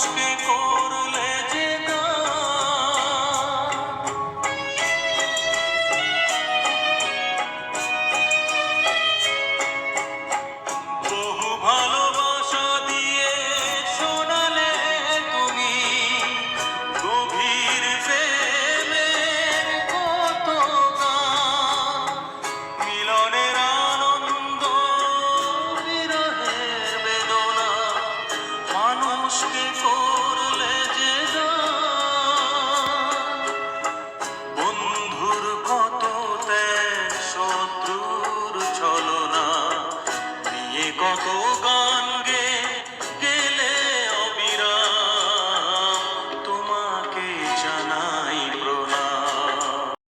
Aşk bir আজকে করলে যে বন্ধুর কত শত্রুর ছলনা। নিয়ে কত